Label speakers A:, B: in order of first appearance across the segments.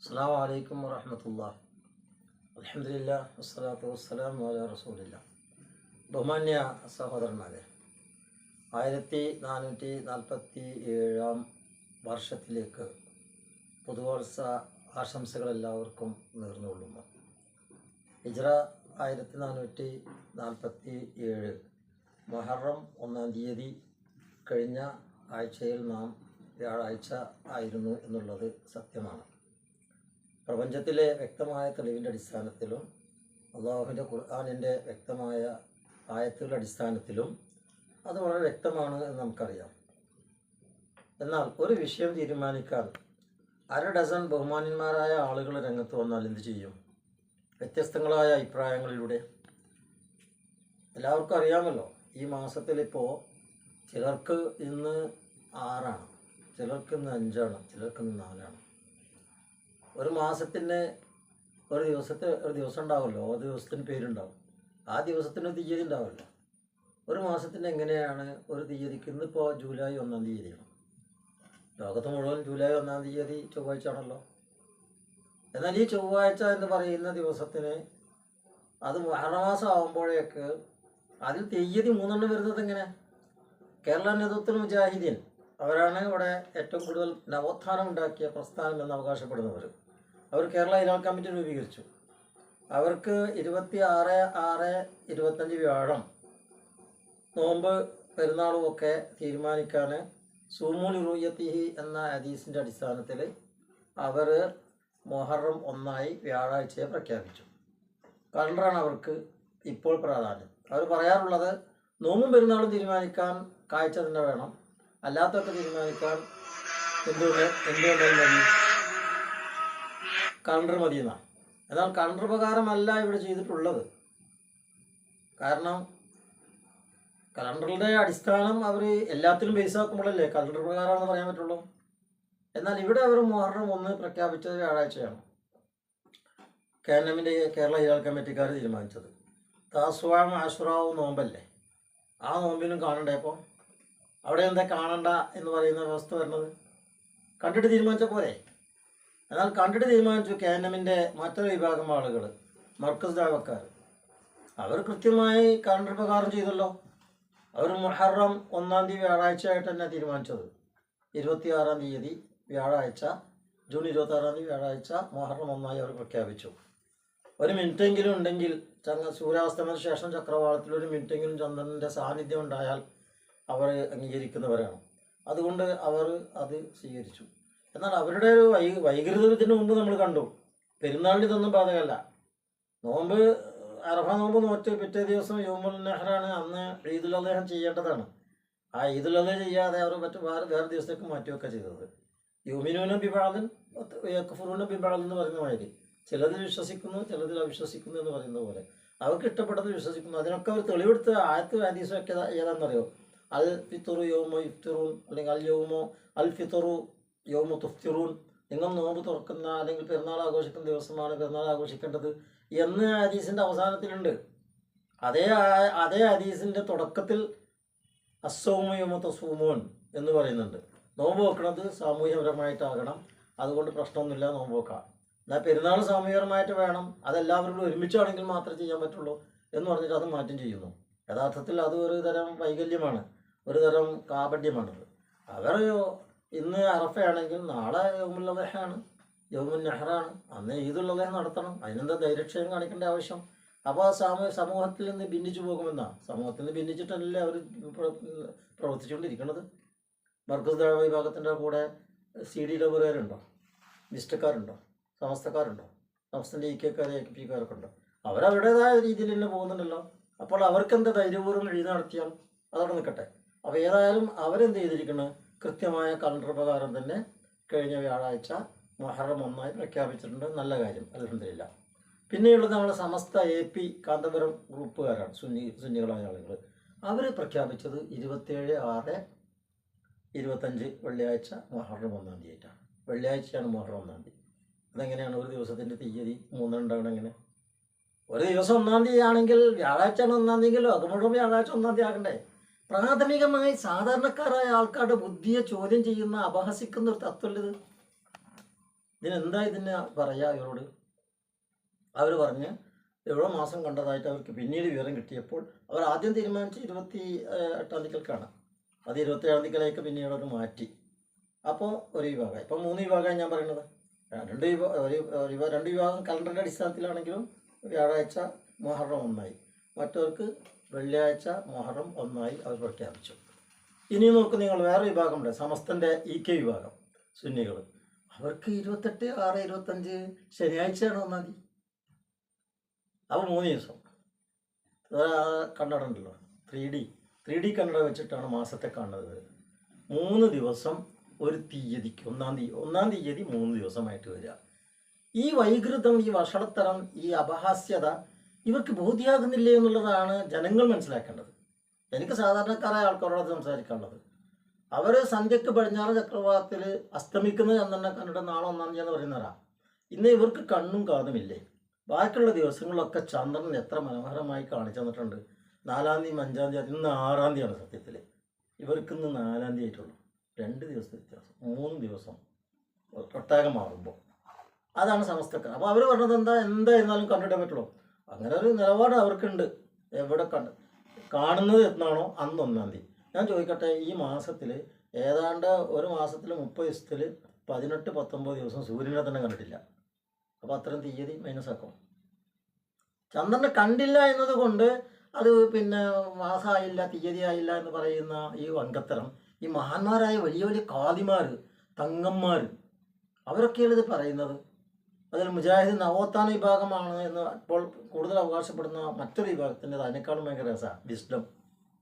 A: അസ്സാം വലൈക്കും വറഹമത്തുള്ള അലഹമില്ല വസ്സലാത്തു വസ്സലാം വാല റസൂലില്ല. ബഹുമാന്യ സഹോദരന്മാരെ ആയിരത്തി നാനൂറ്റി നാൽപ്പത്തി ഏഴാം വർഷത്തിലേക്ക് പുതുവത്സ ആശംസകൾ എല്ലാവർക്കും നേർന്നുകൊള്ളുന്നു. ഹിജ്റ ആയിരത്തി നാനൂറ്റി നാൽപ്പത്തി ഏഴ് മൊഹറം ഒന്നാം തീയതി കഴിഞ്ഞ ആഴ്ചയിൽ നാം വ്യാഴാഴ്ച ആയിരുന്നു എന്നുള്ളത് സത്യമാണ്. പ്രപഞ്ചത്തിലെ വ്യക്തമായ തെളിവിന്റെ അടിസ്ഥാനത്തിലും അള്ളാഹുവിന്റെ ഖുർആാനിന്റെ വ്യക്തമായ ആയത്തുകളുടെ അടിസ്ഥാനത്തിലും അത് വളരെ വ്യക്തമാണ് എന്ന് നമുക്കറിയാം. എന്നാൽ ഒരു വിഷയം തീരുമാനിക്കാൻ അര ഡസൺ ബഹുമാന്യന്മാരായ ആളുകൾ രംഗത്ത് വന്നാൽ എന്ത് ചെയ്യും? വ്യത്യസ്തങ്ങളായ അഭിപ്രായങ്ങളിലൂടെ. എല്ലാവർക്കും അറിയാമല്ലോ ഈ മാസത്തിലിപ്പോൾ ചിലർക്ക് ഇന്ന് ആറാണ് ചിലർക്ക് ഇന്ന് അഞ്ചാണ് ചിലർക്ക് ഇന്ന് നാലാണ്. ഒരു മാസത്തിന് ഒരു ദിവസത്തെ ഒരു ദിവസം ഉണ്ടാവുമല്ലോ. ഓരോ ദിവസത്തിന് പേരുണ്ടാവും. ആ ദിവസത്തിന് തീയതി ഉണ്ടാവുമല്ലോ. ഒരു മാസത്തിന് എങ്ങനെയാണ് ഒരു തീയതിക്ക് ഇന്നിപ്പോൾ ജൂലൈ ഒന്നാം തീയതിയാണ് ലോകത്ത് മുഴുവൻ ജൂലൈ ഒന്നാം തീയതി ചൊവ്വാഴ്ച ആണല്ലോ എന്നാൽ ഈ ചൊവ്വാഴ്ച എന്ന് പറയുന്ന ദിവസത്തിന് അത് മഹറമാസം ആകുമ്പോഴേക്ക് അതിൽ തീയതി മൂന്നെണ്ണം വരുന്നത് എങ്ങനെ? കേരള നേതൃത്വ മുജാഹിദീൻ അവരാണ് ഇവിടെ ഏറ്റവും കൂടുതൽ നവോത്ഥാനം ഉണ്ടാക്കിയ പ്രസ്ഥാനം എന്ന് അവകാശപ്പെടുന്നവർ അവർ കേരള ഇനോ കമ്മിറ്റി രൂപീകരിച്ചു. അവർക്ക് ഇരുപത്തി ആറ് ആറ് ഇരുപത്തഞ്ച് വ്യാഴം നോമ്പ് പെരുന്നാളും ഒക്കെ തീരുമാനിക്കാൻ സൂമൂലി റൂയത്തിഹി എന്ന ഹദീസിന്റെ അടിസ്ഥാനത്തിൽ അവർ മൊഹറം ഒന്നായി വ്യാഴാഴ്ചയെ പ്രഖ്യാപിച്ചു. കലണ്ടറാണ് അവർക്ക് ഇപ്പോൾ പ്രാധാന്യം. അവർ പറയാറുള്ളത് നോമ്പും പെരുന്നാളും തീരുമാനിക്കാൻ കാഴ്ച തന്നെ വേണം. അല്ലാത്തൊക്കെ തീരുമാനിക്കാൻ എന്തുകൊണ്ട് എന്തുകൊണ്ടായി മതി കലണ്ടർ മതി എന്നാണ് എന്നാൽ കലണ്ടർ പ്രകാരമല്ല ഇവിടെ ചെയ്തിട്ടുള്ളത്. കാരണം കലണ്ടറിന്റെ അടിസ്ഥാനം അവർ എല്ലാത്തിലും ബേസ് ആക്കുമ്പോഴല്ലേ കലണ്ടർ പ്രകാരമാണെന്ന് പറയാൻ പറ്റുള്ളൂ. എന്നാൽ ഇവിടെ അവർ മുഹറം ഒന്ന് പ്രഖ്യാപിച്ചത് വ്യാഴാഴ്ചയാണ്. കേരളമിന്റെ കേരള ഹിരാൾ കമ്മിറ്റിക്കാർ തീരുമാനിച്ചത്. താസ്വാം ആശുറാവും നോമ്പല്ലേ? ആ നോമ്പിനും കാണണ്ടേ അപ്പോൾ അവിടെ എന്താ കാണണ്ട എന്ന് പറയുന്ന വ്യവസ്ഥ വരുന്നത്? കണ്ടിട്ട് തീരുമാനിച്ച പോരെ? എന്നാൽ കണ്ടിട്ട് തീരുമാനിച്ചു കെ എൻ എമ്മിന്റെ മറ്റൊരു വിഭാഗം ആളുകൾ മർക്കസ് ദാവക്കാർ അവർ കൃത്യമായി കലണ്ടർ പ്രകാരം ചെയ്തല്ലോ. അവർ മുഹറം ഒന്നാം തീയതി വ്യാഴാഴ്ച ആയിട്ട് തന്നെ തീരുമാനിച്ചത്. ഇരുപത്തിയാറാം തീയതി വ്യാഴാഴ്ച ജൂൺ ഇരുപത്തി ആറാം തീയതി വ്യാഴാഴ്ച മുഹറം ഒന്നായി അവർ പ്രഖ്യാപിച്ചു. ഒരു മിനിറ്റെങ്കിലും ഉണ്ടെങ്കിൽ ചങ്ങ സൂര്യാസ്തമന ശേഷം ചക്രവാളത്തിൽ ഒരു മിനിറ്റെങ്കിലും ചന്ദ്രന്റെ സാന്നിധ്യം ഉണ്ടായാൽ അവർ അംഗീകരിക്കുന്നവരാണ്. അതുകൊണ്ട് അവർ അത് സ്വീകരിച്ചു. എന്നാൽ അവരുടെ ഒരു വൈ വൈകൃതത്തിന് മുമ്പ് നമ്മൾ കണ്ടു. പെരുന്നാളിന് ഇതൊന്നും ബാധകമല്ല. നോമ്പ് അറഫ നോമ്പ് നോറ്റ് പിറ്റേ ദിവസം യോമുൽ നെഹ്റാണ് അന്ന് ഈദുൽ അദ്ദേഹം ചെയ്യേണ്ടതാണ്. ആ ഈദുൽ അദ്ഹ ചെയ്യാതെ അവർ മറ്റു വേറെ വേറെ ദിവസത്തേക്ക് മാറ്റുകയൊക്കെ ചെയ്തത്. യുമിനൂന ബിബാദൻ ഫുറൂന ബിബാദൻ എന്ന് പറയുന്ന മാതിരി. ചിലതിൽ വിശ്വസിക്കുന്നു ചിലതിൽ അവിശ്വസിക്കുന്നു എന്ന് പറയുന്ന പോലെ. അവർക്ക് ഇഷ്ടപ്പെട്ടത് വിശ്വസിക്കുന്നു. അതിനൊക്കെ അവർ തെളിവെടുത്ത് ആയത്ത് ഹദീസും ഒക്കെ ഏതാ- ഏതാണെന്നറിയോ? അൽ ഫിത്തുറു യോമോ ഇഫ്തുറു അല്ലെങ്കിൽ അൽ യോമോ അൽ ഫിത്തുറു യോമോ തുഫ്തിറൂൻ. നിങ്ങൾ നോമ്പ് തുറക്കുന്ന അല്ലെങ്കിൽ പെരുന്നാൾ ആഘോഷിക്കുന്ന ദിവസമാണ് പെരുന്നാൾ ആഘോഷിക്കേണ്ടത് എന്ന് ഹദീസിന്റെ അവസാനത്തിലുണ്ട്. അതേ അതേ ഹദീസിന്റെ തുടക്കത്തിൽ അസൗമയമോ തസൂമോൻ എന്ന് പറയുന്നുണ്ട്. നോമ്പ് വെക്കണത് സാമൂഹ്യപരമായിട്ടാകണം. അതുകൊണ്ട് പ്രശ്നമൊന്നുമില്ല നോമ്പ് വെക്കാം എന്നാൽ പെരുന്നാൾ സാമൂഹികപരമായിട്ട് വേണം. അതെല്ലാവരും കൂടി ഒരുമിച്ചാണെങ്കിൽ മാത്രമേ ചെയ്യാൻ പറ്റുള്ളൂ എന്ന് പറഞ്ഞിട്ട് അത് മാറ്റം ചെയ്യുന്നു. യഥാർത്ഥത്തിൽ അത് ഒരു തരം വൈകല്യമാണ്. ഒരു തരം കാപട്യമാണത്. അവർ ഇന്ന് അറഫയാണെങ്കിൽ നാളെ യൗമുല്ലഹയാണ് യൗമുൽ നെഹ്റാണ് അന്ന് ഈദുല്ലഹ നടത്തണം. അതിനെന്താ ധൈര്യക്ഷയം കാണിക്കേണ്ട ആവശ്യം? അപ്പോൾ സാമൂഹ സമൂഹത്തിൽ നിന്ന് ഭിന്നിച്ചു പോകുമെന്നാ? സമൂഹത്തിൽ നിന്ന് ഭിന്നിച്ചിട്ടല്ലേ അവർ പ്രവർത്തിച്ചുകൊണ്ടിരിക്കുന്നത് മർക്കസ് ദഴ വിഭാഗത്തിന്റെ കൂടെ സി ഡി ഡബറുകാരുണ്ടോ മിസ്റ്റക്കാരുണ്ടോ സമസ്തക്കാരുണ്ടോ? സമസ്തന്റെ ഇ കെക്കാർ എ പി കാരൊക്കെ ഉണ്ടോ? അവരവരുടേതായ രീതിയിൽ തന്നെ പോകുന്നുണ്ടല്ലോ. അപ്പോൾ അവർക്ക് എന്താ ധൈര്യപൂർവം എഴുതി നടത്തിയാൽ അതവിടെ നിൽക്കട്ടെ. അപ്പോൾ ഏതായാലും അവരെന്ത് ചെയ്തിരിക്കുന്നു കൃത്യമായ കലണ്ടർ പ്രകാരം തന്നെ കഴിഞ്ഞ വ്യാഴാഴ്ച മൊഹറം ഒന്നായി പ്രഖ്യാപിച്ചിട്ടുണ്ട്. നല്ല കാര്യം. അലഹമില്ല പിന്നെയുള്ളത് നമ്മുടെ സമസ്ത എ പി കാന്തപുരം ഗ്രൂപ്പുകാരാണ്. സുന്നി സുന്നികളായ ആളുകൾ അവർ പ്രഖ്യാപിച്ചത് ഇരുപത്തേഴ് ആറ് ഇരുപത്തഞ്ച് വെള്ളിയാഴ്ച മൊഹറം ഒന്നാം തീയതിയായിട്ടാണ് വെള്ളിയാഴ്ചയാണ് മൊഹറം ഒന്നാം തീയതി. അതെങ്ങനെയാണ്? ഒരു ദിവസത്തിന്റെ തീയതി മൂന്നെണ്ണാണ് എങ്ങനെ? ഒരു ദിവസം ഒന്നാം തീയതി ആണെങ്കിൽ വ്യാഴാഴ്ചയാണ് ഒന്നാം തീയതിയിലോ അത് മുഴുവൻ വ്യാഴാഴ്ച ഒന്നാം തീയതി ആകണ്ടേ? പ്രാഥമികമായി സാധാരണക്കാരായ ആൾക്കാരുടെ ബുദ്ധിയെ ചോദ്യം ചെയ്യുന്ന അപഹസിക്കുന്ന ഒരു തത്വല്ലത് ഇതിനെന്താ ഇതിനെ പറയാ ഇവരോട്? അവർ പറഞ്ഞ് എവിടെ മാസം കണ്ടതായിട്ട് അവർക്ക് പിന്നീട് വിവരം കിട്ടിയപ്പോൾ അവർ ആദ്യം തീരുമാനിച്ച ഇരുപത്തി എട്ടാം തീയതിക്കാണ് അത് ഇരുപത്തി ഏഴാം തീയതിയിലേക്ക് പിന്നീട് അവർ മാറ്റി. അപ്പോൾ ഒരു വിഭാഗം ഇപ്പോൾ മൂന്ന് വിഭാഗമാണ് ഞാൻ പറയുന്നത്. രണ്ട് വിഭാഗം ഒരു രണ്ട് വിഭാഗം കലണ്ടറിന്റെ അടിസ്ഥാനത്തിലാണെങ്കിലും വ്യാഴാഴ്ച മൊഹറം ഒന്നായി. മറ്റവർക്ക് വെള്ളിയാഴ്ച മൊഹറം ഒന്നായി അവർ പ്രഖ്യാപിച്ചു. ഇനി നോക്ക് നിങ്ങൾ വേറെ വിഭാഗമുണ്ട്. സമസ്തന്റെ ഇ കെ വിഭാഗം സുന്നികൾ. അവർക്ക് ഇരുപത്തെട്ട് ആറ് ഇരുപത്തഞ്ച് ശനിയാഴ്ചയാണ് ഒന്നാം തീയതി. അപ്പോൾ മൂന്ന് ദിവസം. കണ്ണട ഉണ്ടല്ലോ ത്രീ ഡി. ത്രീ ഡി കണ്ണട വെച്ചിട്ടാണ് മാസത്തെ കാണുന്നത്. മൂന്ന് ദിവസം ഒരു തീയതിക്ക് ഒന്നാം തീയതി ഒന്നാം തീയതി മൂന്ന് ദിവസമായിട്ട് വരിക. ഈ വൈകൃതം ഈ വഷളത്തരം ഈ അപഹാസ്യത ഇവർക്ക് ബോധ്യമാകുന്നില്ലേ എന്നുള്ളതാണ് ജനങ്ങൾ മനസ്സിലാക്കേണ്ടത്. എനിക്ക് സാധാരണക്കാരായ ആൾക്കാരോട് സംസാരിക്കാനുള്ളത്. അവർ സന്ധ്യക്ക് പടിഞ്ഞാറ് ചക്രവാളത്തിൽ അസ്തമിക്കുന്നത് ചന്ദ്രനെ കണ്ടിട്ട് നാളെ ഒന്നാം തീയതി എന്ന് പറയുന്നവരാ ഇന്ന് ഇവർക്ക് കണ്ണും കാതുമില്ലേ ബാക്കിയുള്ള ദിവസങ്ങളിലൊക്കെ ചന്ദ്രൻ എത്ര മനോഹരമായി കാണിച്ചു തന്നിട്ടുണ്ട്. നാലാം തീയതി അഞ്ചാം തീയതി ഇന്ന് ആറാം തീയതിയാണ് സത്യത്തിൽ ഇവർക്ക് ഇന്ന് നാലാം തീയതി ആയിട്ടുള്ളൂ. രണ്ട് ദിവസം വ്യത്യാസം. മൂന്ന് ദിവസം ഒട്ടാകെ മാറുമ്പോൾ അതാണ് സമസ്തക്കാർ. അപ്പോൾ അവർ പറഞ്ഞത് എന്താ എന്തായിരുന്നാലും കണ്ടിട്ടേ പറ്റുള്ളൂ. അങ്ങനെ ഒരു നിലപാട് അവർക്കുണ്ട്. എവിടെ കണ്ട് കാണുന്നത് എന്നാണോ അന്ന് ഒന്നാം തീയതി. ഞാൻ ചോദിക്കട്ടെ ഈ മാസത്തിൽ ഏതാണ്ട് ഒരു മാസത്തിൽ മുപ്പത് ദിവസത്തിൽ പതിനെട്ട് പത്തൊമ്പത് ദിവസം സൂര്യനെ തന്നെ കണ്ടിട്ടില്ല. അപ്പോൾ അത്രയും തീയതി മൈനസ് ആക്കും ചന്ദ്രനെ കണ്ടില്ല എന്നത് കൊണ്ട് അത് പിന്നെ മാസമായില്ല തീയതി ആയില്ല എന്ന് പറയുന്ന ഈ വങ്കത്തരം ഈ മഹാന്മാരായ വലിയ വലിയ കാതിമാർ തങ്ങന്മാർ അവരൊക്കെയാണ് ഇത് പറയുന്നത്. അതിൽ മുജാഹിദ് നവോത്ഥാന വിഭാഗമാണ് എന്ന് ഇപ്പോൾ കൂടുതൽ അവകാശപ്പെടുന്ന മറ്റൊരു വിഭാഗത്തിന്റെ അതിനേക്കാളും ഭയങ്കര രസമാണ് വിസ്ഡം.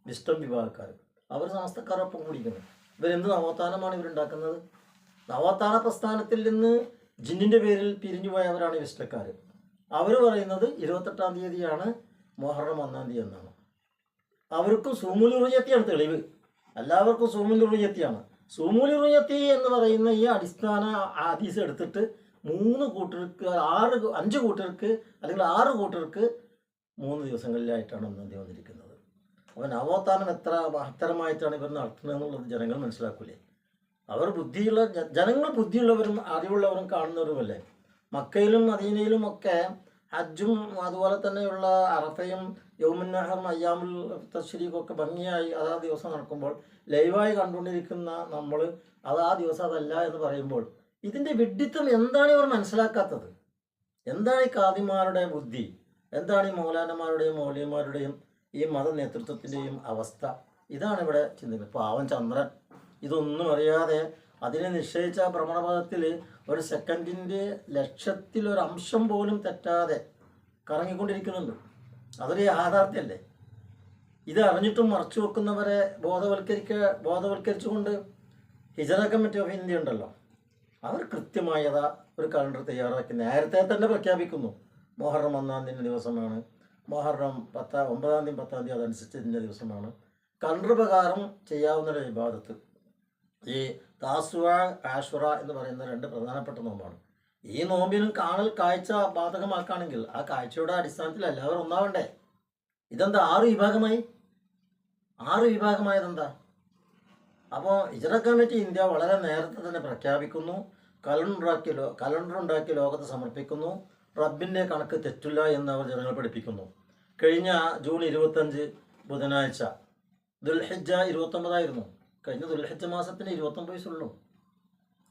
A: വിസ്ഡം വിഭാഗക്കാർ അവർ സമസ്തക്കാരൊപ്പം കൂടിക്കുന്നു ഇവരെന്ത് നവോത്ഥാനമാണ് ഇവരുണ്ടാക്കുന്നത്? നവോത്ഥാന പ്രസ്ഥാനത്തിൽ നിന്ന് ജിന്നിന്റെ പേരിൽ പിരിഞ്ഞു പോയവരാണ് ഈ വിസ്ഡക്കാർ അവർ പറയുന്നത് ഇരുപത്തെട്ടാം തീയതിയാണ് മൊഹറം ഒന്നാം തീയതി എന്നാണ്. അവർക്കും സൂമുലുറുയത്തിയാണ് തെളിവ്. എല്ലാവർക്കും സൂമുലുറുയത്തിയാണ് സൂമുലുറുയത്തി എന്ന് പറയുന്ന ഈ അടിസ്ഥാന ആദീസ് എടുത്തിട്ട് മൂന്ന് കൂട്ടർക്ക് ആറ് അഞ്ച് കൂട്ടർക്ക് അല്ലെങ്കിൽ ആറ് കൂട്ടർക്ക് മൂന്ന് ദിവസങ്ങളിലായിട്ടാണ് ഒന്നാം തീയതി വന്നിരിക്കുന്നത്. അപ്പോൾ നവോത്ഥാനം എത്ര മഹത്തരമായിട്ടാണ് ഇവർ നടത്തുന്നത് എന്നുള്ളത് ജനങ്ങൾ മനസ്സിലാക്കൂലേ. അവർ ബുദ്ധിയുള്ള ജനങ്ങൾ ബുദ്ധിയുള്ളവരും അറിവുള്ളവരും കാണുന്നവരുമല്ലേ. മക്കയിലും മദീനയിലും ഒക്കെ ഹജ്ജും അതുപോലെ തന്നെയുള്ള അറഫയും യൗമുന്നഹറും അയ്യാമുൽ തശ്രീഖും ഒക്കെ ഭംഗിയായി അത് ആ ദിവസം നടക്കുമ്പോൾ ലൈവായി കണ്ടുകൊണ്ടിരിക്കുന്ന നമ്മൾ അത് ആ ദിവസം അതല്ല എന്ന് പറയുമ്പോൾ ഇതിന്റെ വിഡ്ഢിത്തം എന്താണ് ഇവർ മനസ്സിലാക്കാത്തത്? എന്താണ് ഈ കാദിമാരുടെ ബുദ്ധി? എന്താണ് ഈ മൗലാനമാരുടെയും മൗലിയന്മാരുടെയും ഈ മത നേതൃത്വത്തിന്റെയും അവസ്ഥ? ഇതാണ് ഇവിടെ ചിന്തിക്കുന്നത്. പാവം ചന്ദ്രൻ. ഇതൊന്നും അറിയാതെ അതിനെ നിശ്ചയിച്ച ഭ്രമണപഥത്തിൽ ഒരു സെക്കൻഡിന്റെ ലക്ഷത്തിൽ ഒരു അംശം പോലും തെറ്റാതെ കറങ്ങിക്കൊണ്ടിരിക്കുന്നുണ്ട്. അതൊരു യാഥാർത്ഥ്യമല്ലേ? ഇത് അറിഞ്ഞിട്ടും മറച്ചു വെക്കുന്നവരെ ബോധവൽക്കരിക്ക ബോധവൽക്കരിച്ചുകൊണ്ട് ഹിജറ കമ്മിറ്റി ഓഫ് ഇന്ത്യ ഉണ്ടല്ലോ. അവർ കൃത്യമായ ഒരു കലണ്ടർ തയ്യാറാക്കി നേരത്തെ തന്നെ പ്രഖ്യാപിക്കുന്നു. മൊഹറം ഒന്നാം തീയതി ദിവസമാണ്. മൊഹറം പത്താം ഒമ്പതാം തീയതി പത്താം തീയതി അതനുസരിച്ച് ഇതിന്റെ ദിവസമാണ്. കലണ്ടർ പ്രകാരം ചെയ്യാവുന്ന ഒരു വിവാദത്ത് ഈ താസുവ ആഷുറ എന്ന് പറയുന്ന രണ്ട് പ്രധാനപ്പെട്ട നോമ്പാണ്. ഈ നോമ്പിനും കാണൽ കാഴ്ച ബാധകമാക്കുകയാണെങ്കിൽ ആ കാഴ്ചയുടെ അടിസ്ഥാനത്തിൽ എല്ലാവരും ഒന്നാവണ്ടേ? ഇതെന്താ ആറ് വിഭാഗമായി? ആറ് വിഭാഗമായതെന്താ? അപ്പോൾ ഇജറ കമ്മിറ്റി ഇന്ത്യ വളരെ നേരത്തെ തന്നെ പ്രഖ്യാപിക്കുന്നു. കലണ്ടറാക്കി ലോ കലണ്ടർ ഉണ്ടാക്കി ലോകത്ത് സമർപ്പിക്കുന്നു. റബ്ബിന്റെ കണക്ക് തെറ്റില്ല എന്ന് അവർ ജനങ്ങൾ പഠിപ്പിക്കുന്നു. കഴിഞ്ഞ ജൂൺ ഇരുപത്തഞ്ച് ബുധനാഴ്ച ദുൽഹജ്ജ ഇരുപത്തൊമ്പതായിരുന്നു. കഴിഞ്ഞ ദുൽഹജ്ജ മാസത്തിന് ഇരുപത്തൊമ്പത് വയസ്സുള്ളൂ.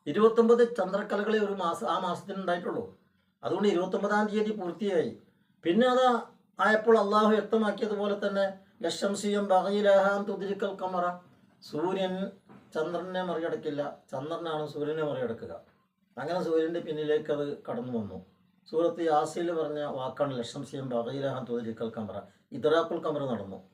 A: ഇരുപത്തൊമ്പത് ചന്ദ്രക്കലകളെ ഒരു മാസം ആ മാസത്തിന് ഉണ്ടായിട്ടുള്ളൂ. അതുകൊണ്ട് ഇരുപത്തൊമ്പതാം തീയതി പൂർത്തിയായി. പിന്നെ അത് ആയപ്പോൾ അള്ളാഹു വ്യക്തമാക്കിയതുപോലെ തന്നെ ലക്ഷംസിയം ബഹയിലഹാൻ തുതിരിക്കൽ കമറ സൂര്യൻ ചന്ദ്രനെ മറികടക്കില്ല ചന്ദ്രനാണ് സൂര്യനെ മറികടക്കുക. അങ്ങനെ സൂര്യന്റെ പിന്നിലേക്ക് അത് കടന്നു വന്നു. സൂറത്ത് യാസിൽ പറഞ്ഞ വാക്കാണ് ലക്ഷംസിയം ബഹയിലഹാൻ തോതിരിക്കൽ കമറ ഇതറാക്കുൽ കമറ നടന്നു.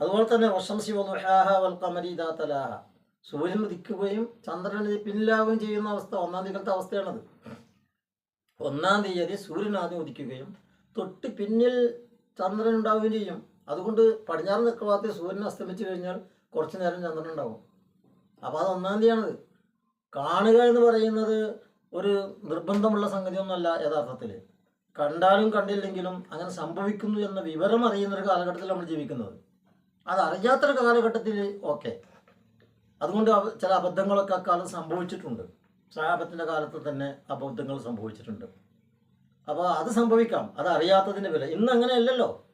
A: അതുപോലെ തന്നെ വലുഹാഹ വൽ കമരി ഇദാ തലാഹ. സൂര്യൻ ഉദിക്കുകയും ചന്ദ്രനെ പിന്നിലാവുകയും ചെയ്യുന്ന അവസ്ഥ ഒന്നാം തീയതിയിലത്തെ അവസ്ഥയാണത്. ഒന്നാം തീയതി സൂര്യൻ ആദ്യം ഉദിക്കുകയും തൊട്ട് പിന്നിൽ ചന്ദ്രൻ ഉണ്ടാവുകയും ചെയ്യും. അതുകൊണ്ട് പടിഞ്ഞാറ് ചക്രവാളത്തിൽ സൂര്യൻ അസ്തമിച്ചു കഴിഞ്ഞാൽ കുറച്ചു നേരം ചന്ദ്രൻ ഉണ്ടാവും അപ്പോൾ അത് ഒന്നാം തീയതിയാണത്. കാണുക എന്ന് പറയുന്നത് ഒരു നിർബന്ധമുള്ള സംഗതിയൊന്നുമല്ല യഥാർത്ഥത്തിൽ. കണ്ടാലും കണ്ടില്ലെങ്കിലും അങ്ങനെ സംഭവിക്കുന്നു എന്ന വിവരം അറിയുന്ന ഒരു കാലഘട്ടത്തിൽ നമ്മൾ ജീവിക്കുന്നത്. അത് അറിയാത്തൊരു കാലഘട്ടത്തിൽ ഓക്കെ. അതുകൊണ്ട് ചില അബദ്ധങ്ങളൊക്കെ അക്കാലം സംഭവിച്ചിട്ടുണ്ട്. സഹാബത്തിന്റെ കാലത്ത് തന്നെ അബദ്ധങ്ങൾ സംഭവിച്ചിട്ടുണ്ട്. അപ്പോൾ അത് സംഭവിക്കാം. അത് അറിയാത്തതിന്റെ വില. ഇന്ന് അങ്ങനെയല്ലല്ലോ.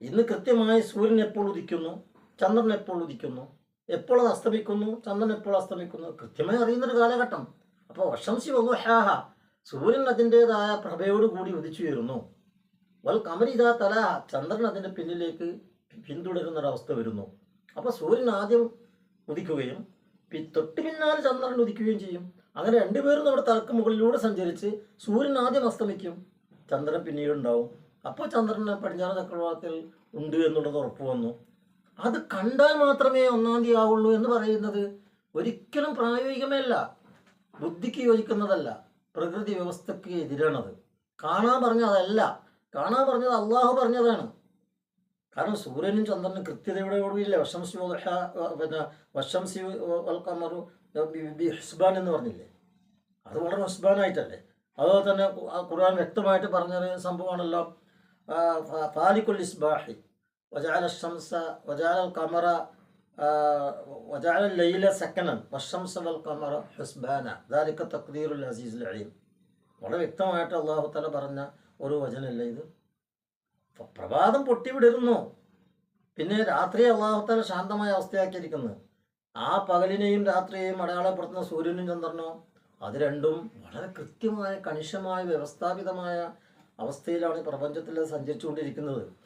A: ഇന്ന് കൃത്യമായി സൂര്യൻ എപ്പോൾ ഉദിക്കുന്നു? ചന്ദ്രൻ എപ്പോൾ ഉദിക്കുന്നു? എപ്പോൾ അത് അസ്തമിക്കുന്നു? ചന്ദ്രൻ എപ്പോൾ അസ്തമിക്കുന്നു? കൃത്യമായി അറിയുന്നൊരു കാലഘട്ടം. അപ്പോൾ വശംസി വന്നുഹാഹ സൂര്യൻ അതിന്റെതായ പ്രഭയോടുകൂടി ഉദിച്ചു വരുന്നു വൽ കമരിതാ തല ചന്ദ്രൻ അതിന്റെ പിന്നിലേക്ക് പിന്തുടരുന്നൊരവസ്ഥ വരുന്നു. അപ്പോൾ സൂര്യൻ ആദ്യം ഉദിക്കുകയും തൊട്ട് പിന്നാലെ ചന്ദ്രൻ ഉദിക്കുകയും ചെയ്യും. അങ്ങനെ രണ്ടുപേരും നമ്മുടെ തലക്ക് മുകളിലൂടെ സഞ്ചരിച്ച് സൂര്യൻ ആദ്യം അസ്തമിക്കും. ചന്ദ്രൻ പിന്നീട് ഉണ്ടാവും അപ്പോൾ ചന്ദ്രൻ പടിഞ്ഞാറ് ചക്രവാളത്തിൽ ഉണ്ട് എന്നുള്ളത് ഉറപ്പ് വന്നു. അത് കണ്ടാൽ മാത്രമേ ഒന്നാം തീയതി ആവുള്ളൂ എന്ന് പറയുന്നത് ഒരിക്കലും പ്രായോഗികമല്ല ബുദ്ധിക്ക് യോജിക്കുന്നതല്ല. പ്രകൃതി വ്യവസ്ഥയ്ക്ക് എതിരാണത്. കാണാൻ പറഞ്ഞതല്ല. കാണാൻ പറഞ്ഞത് അള്ളാഹു പറഞ്ഞതാണ്. കാരണം സൂര്യനും ചന്ദ്രനും കൃത്യതയോടുകൂടിയില്ല വശംസി പിന്നെ വശംസി വൽക്കമറു ഹിസ്ബാൻ എന്ന് പറഞ്ഞില്ലേ? അത് വളരെ ഹുസ്ബാനായിട്ടല്ലേ? അതുപോലെ തന്നെ ഖുർആൻ വ്യക്തമായിട്ട് പറഞ്ഞൊരു സംഭവമാണല്ലോ. ഫാലിക്കുൽ ഇസ്ബാഹി. വജാല ഷംസ വജാല കമറ وجعل ലൈല سكنا വശംസ വൽ കമറ ഹുസ്ബാന. تقدير العزيز അലീം. വളരെ വ്യക്തമായിട്ട് അള്ളാഹു തല പറഞ്ഞ ഒരു വചനമല്ല ഇത്? പ്ര- പ്രഭാതം പൊട്ടിവിടരുന്നു. പിന്നെ രാത്രി അള്ളാഹു തല ശാന്തമായ അവസ്ഥയാക്കിയിരിക്കുന്നു. ആ പകലിനെയും രാത്രിയെയും അടയാളപ്പെടുത്തുന്ന സൂര്യനും ചന്ദ്രനോ അത് രണ്ടും വളരെ കൃത്യമായ കണിശമായ വ്യവസ്ഥാപിതമായ അവസ്ഥയിലാണ് പ്രപഞ്ചത്തിൽ സഞ്ചരിച്ചുകൊണ്ടിരിക്കുന്നത്.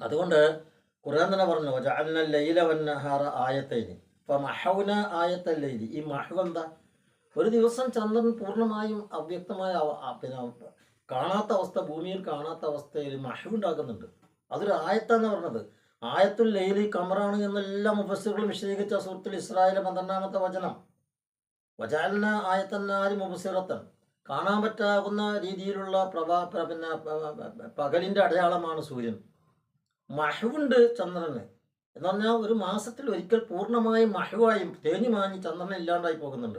A: അതുകൊണ്ട് ഖുർആൻ തന്നെ പറഞ്ഞു ജഅൽന ലൈല വന്നഹാറ ആയത്തൈനി. ലൈലി ഈ മഹവ് എന്താ? ഒരു ദിവസം ചന്ദ്രൻ പൂർണമായും അവ്യക്തമായ അവ- പിന്നെ കാണാത്ത അവസ്ഥ ഭൂമിയിൽ കാണാത്ത അവസ്ഥയിൽ മഹവ് ഉണ്ടാക്കുന്നുണ്ട്. അതൊരു ആയത്താന്ന് പറഞ്ഞത്. ആയത്തുൽ ലൈലി കമറാണ് എന്നെല്ലാം മുബസ്സിറുകളും വിശദീകരിച്ച സൂറത്തുൽ ഇസ്രായേലിലെ പന്ത്രണ്ടാമത്തെ വചനം. വജാലിന ആയത്തന്നാരി മുബസിറത്തൻ കാണാൻ പറ്റാകുന്ന രീതിയിലുള്ള പ്രഭാ പ്ര- പിന്നെ പ- പ- പകലിന്റെ അടയാളമാണ് സൂര്യൻ. മഹവുണ്ട് ചന്ദ്രന്. എന്ന് പറഞ്ഞാൽ ഒരു മാസത്തിൽ ഒരിക്കൽ പൂർണമായും മഹുവായും തേഞ്ഞു മാഞ്ഞ് ചന്ദ്രൻ ഇല്ലാണ്ടായി പോകുന്നുണ്ട്.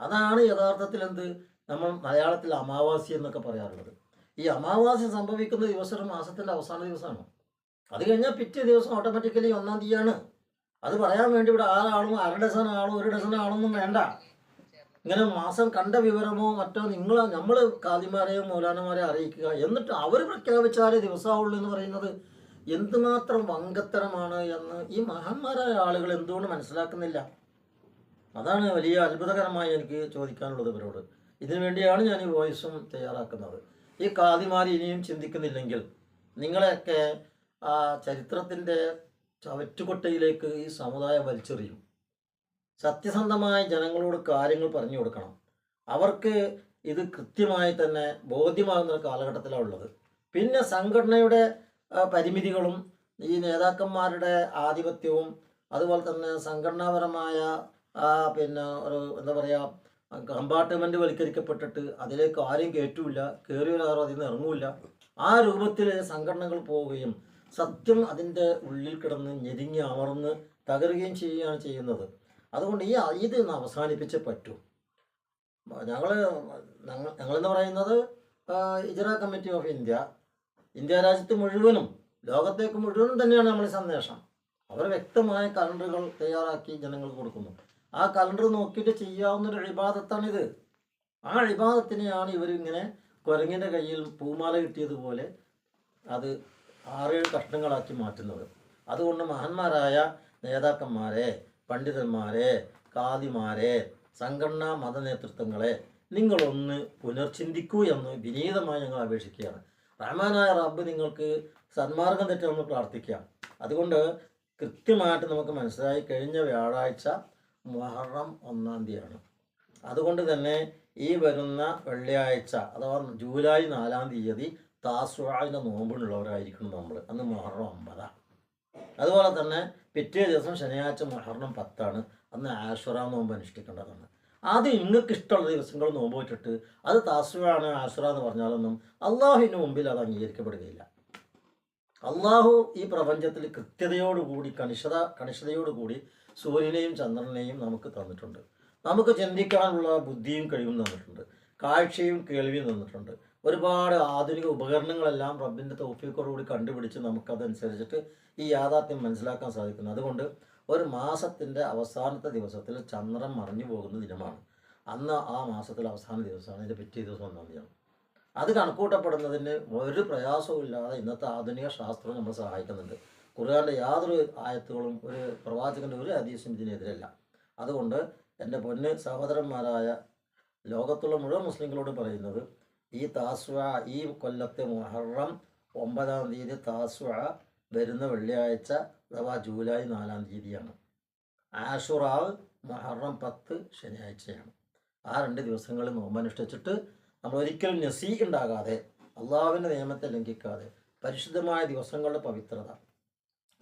A: അതാണ് യഥാർത്ഥത്തിൽ എന്ത്? നമ്മൾ മലയാളത്തിൽ അമാവാസി എന്നൊക്കെ പറയാറുള്ളത്. ഈ അമാവാസി സംഭവിക്കുന്ന ദിവസം മാസത്തിന്റെ അവസാന ദിവസമാണ്. അത് കഴിഞ്ഞാൽ പിറ്റേ ദിവസം ഓട്ടോമാറ്റിക്കലി ഒന്നാം തീയതിയാണ്. അത് പറയാൻ വേണ്ടി ഇവിടെ ആളാളും അര ഡസൻ ആളും ഒരു ഡസൻ ആളൊന്നും വേണ്ട. ഇങ്ങനെ മാസം കണ്ട വിവരമോ മറ്റോ നിങ്ങൾ നമ്മൾ കാതിമാരെയോ മൗലാനമാരെയോ അറിയിക്കുക. എന്നിട്ട് അവർ പ്രഖ്യാപിച്ചാലേ ദിവസമാവുള്ളൂ എന്ന് പറയുന്നത് എന്തുമാത്രം വങ്കത്തരമാണ് എന്ന് ഈ മഹന്മാരായ ആളുകൾ എന്തുകൊണ്ട് മനസ്സിലാക്കുന്നില്ല? അതാണ് വലിയ അത്ഭുതകരമായി എനിക്ക് ചോദിക്കാനുള്ളത് ഇവരോട്. ഇതിനു വേണ്ടിയാണ് ഞാൻ ഈ വോയിസും തയ്യാറാക്കുന്നത്. ഈ കാതിമാർ ഇനിയും ചിന്തിക്കുന്നില്ലെങ്കിൽ നിങ്ങളെയൊക്കെ ആ ചരിത്രത്തിന്റെ ചവറ്റുകൊട്ടയിലേക്ക് ഈ സമുദായം വലിച്ചെറിയും. സത്യസന്ധമായ ജനങ്ങളോട് കാര്യങ്ങൾ പറഞ്ഞു കൊടുക്കണം. അവർക്ക് ഇത് കൃത്യമായി തന്നെ ബോധ്യമാകുന്ന ഒരു കാലഘട്ടത്തിലാണ് ഉള്ളത്. പിന്നെ സംഘടനയുടെ പരിമിതികളും ഈ നേതാക്കന്മാരുടെ ആധിപത്യവും അതുപോലെ തന്നെ സംഘടനാപരമായ പിന്നെ ഒരു എന്താ പറയുക കമ്പാർട്ട്മെന്റ് വൽക്കരിക്കപ്പെട്ടിട്ട് അതിലേക്ക് ആരും കയറ്റൂല കയറിയൊരാറും അതിൽ നിന്ന് ഇറങ്ങൂല ആ രൂപത്തിൽ സംഘടനകൾ പോവുകയും സത്യം അതിന്റെ ഉള്ളിൽ കിടന്ന് ഞെരിങ്ങി അമർന്ന് തകരുകയും ചെയ്യുകയാണ് ചെയ്യുന്നത്. അതുകൊണ്ട് ഈ ഇത് അവസാനിപ്പിച്ചേ പറ്റൂ. ഞങ്ങൾ ഞങ്ങൾ ഞങ്ങളെന്ന് പറയുന്നത് ഇജറ കമ്മിറ്റി ഓഫ് ഇന്ത്യ ഇന്ത്യ രാജ്യത്ത് മുഴുവനും ലോകത്തേക്ക് മുഴുവനും തന്നെയാണ് നമ്മുടെ സന്ദേശം. അവർ വ്യക്തമായ കലണ്ടറുകൾ തയ്യാറാക്കി ജനങ്ങൾക്ക് കൊടുക്കുന്നു. ആ കലണ്ടർ നോക്കിയിട്ട് ചെയ്യാവുന്ന ഒരു അഴിബാദത്താണിത് ആ ഇബാദത്തിനെയാണ് ഇവരിങ്ങനെ കുരങ്ങിന്റെ കയ്യിൽ പൂമാല കിട്ടിയതുപോലെ അത് ആറേഴ് കഷ്ണങ്ങളാക്കി മാറ്റുന്നത്. അതുകൊണ്ട് മഹാന്മാരായ നേതാക്കന്മാരെ പണ്ഡിതന്മാരെ കാദിമാരെ സംഘടനാ മത നേതൃത്വങ്ങളെ നിങ്ങളൊന്ന് പുനർചിന്തിക്കൂ എന്ന് വിനീതമായി ഞങ്ങൾ അപേക്ഷിക്കുകയാണ്. റഹ്മാനായ റബ്ബ് നിങ്ങൾക്ക് സന്മാർഗം തെറ്റാമെന്ന് പ്രാർത്ഥിക്കാം. അതുകൊണ്ട് കൃത്യമായിട്ട് നമുക്ക് മനസ്സിലായി കഴിഞ്ഞ വ്യാഴാഴ്ച മുഹറം ഒന്നാം തീയതിയാണ്. അതുകൊണ്ട് തന്നെ ഈ വരുന്ന വെള്ളിയാഴ്ച അഥവാ ജൂലൈ നാലാം തീയതി താസുഴാവിന്റെ നോമ്പിനുള്ളവരായിരിക്കണം നമ്മൾ. അന്ന് മുഹറം ഒമ്പതാണ് അതുപോലെ തന്നെ പിറ്റേ ദിവസം ശനിയാഴ്ച മുഹറം പത്താണ്. അന്ന് ആശ്വറ നോമ്പ് അനുഷ്ഠിക്കേണ്ടതാണ് ആദ്യം നിങ്ങൾക്ക് ഇഷ്ടമുള്ള ദിവസങ്ങൾ നോമ്പ് വെച്ചിട്ട് അത് താസ്വാണ് ആസുറ എന്ന് പറഞ്ഞാലൊന്നും അള്ളാഹുവിന് മുമ്പിൽ അത് അംഗീകരിക്കപ്പെടുകയില്ല. അള്ളാഹു ഈ പ്രപഞ്ചത്തിൽ കൃത്യതയോടുകൂടി കണിശത കണിശതയോടുകൂടി സൂര്യനെയും ചന്ദ്രനെയും നമുക്ക് തന്നിട്ടുണ്ട്. നമുക്ക് ചിന്തിക്കാനുള്ള ബുദ്ധിയും കഴിവും തന്നിട്ടുണ്ട്. കാഴ്ചയും കേൾവിയും തന്നിട്ടുണ്ട്. ഒരുപാട് ആധുനിക ഉപകരണങ്ങളെല്ലാം റബ്ബിന്റെ കൂടി കണ്ടുപിടിച്ച് നമുക്കതനുസരിച്ചിട്ട് ഈ യാഥാർത്ഥ്യം മനസ്സിലാക്കാൻ സാധിക്കുന്നു. അതുകൊണ്ട് ഒരു മാസത്തിന്റെ അവസാനത്തെ ദിവസത്തിൽ ചന്ദ്രൻ മറിഞ്ഞു പോകുന്ന ദിനമാണ്. അന്ന് ആ മാസത്തിലെ അവസാന ദിവസമാണ്. അതിന്റെ പിറ്റേ ദിവസം ഒന്നാം തീയതിയാണ്. അത് കണക്കൂട്ടപ്പെടുന്നതിന് ഒരു പ്രയാസവും ഇല്ലാതെ ഇന്നത്തെ ആധുനിക ശാസ്ത്രം നമ്മൾ സഹായിക്കുന്നുണ്ട്. ഖുർആാന്റെ യാതൊരു ആയത്തുകളും ഒരു പ്രവാചകന്റെ ഒരു ഹദീസും ഇതിനെതിരല്ല. അതുകൊണ്ട് എന്റെ പൊന്ന് സഹോദരന്മാരായ ലോകത്തുള്ള മുഴുവൻ മുസ്ലിങ്ങളോട് പറയുന്നത് ഈ താസ്വ ഈ കൊല്ലത്തെ മുഹറം ഒമ്പതാം തീയതി താസ്വ വരുന്ന വെള്ളിയാഴ്ച അഥവാ ജൂലൈ നാലാം തീയതിയാണ്. ആഷുറാവ് മുഹറം പത്ത് ശനിയാഴ്ചയാണ്. ആ രണ്ട് ദിവസങ്ങളിൽ നോമ്പനുഷ്ഠിച്ചിട്ട് നമ്മൾ ഒരിക്കലും നസീ ഉണ്ടാകാതെ അള്ളാഹുവിന്റെ നിയമത്തെ ലംഘിക്കാതെ പരിശുദ്ധമായ ദിവസങ്ങളുടെ പവിത്രത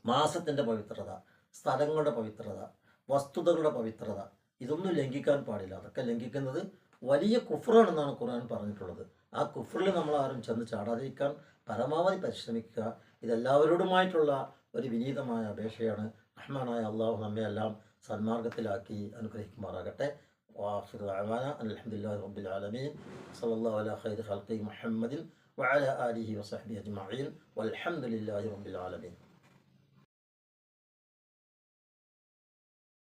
A: മാസത്തിന്റെ പവിത്രത സ്ഥലങ്ങളുടെ പവിത്രത വസ്തുതകളുടെ പവിത്രത ഇതൊന്നും ലംഘിക്കാൻ പാടില്ല. അതൊക്കെ ലംഘിക്കുന്നത് വലിയ കുഫറാണെന്നാണ് ഖുർആൻ പറഞ്ഞിട്ടുള്ളത്. ആ കുഫറിൽ നമ്മൾ ആരും ചെന്ന് ചാടാതിരിക്കാൻ പരമാവധി പരിശ്രമിക്കുക ഇതെല്ലാവരോടുമായിട്ടുള്ള ഒരു വിനീതമായ അപേക്ഷയാണ് റഹ്മാനായ അള്ളാഹു നമ്മെ എല്ലാം സന്മാർഗത്തിലാക്കി അനുഗ്രഹിക്കുമാറാകട്ടെ واخر دعوانا ان الحمد لله رب العالمين صلى الله على خير خلقه محمد وعلى اله وصحبه اجمعين والحمد لله رب العالمين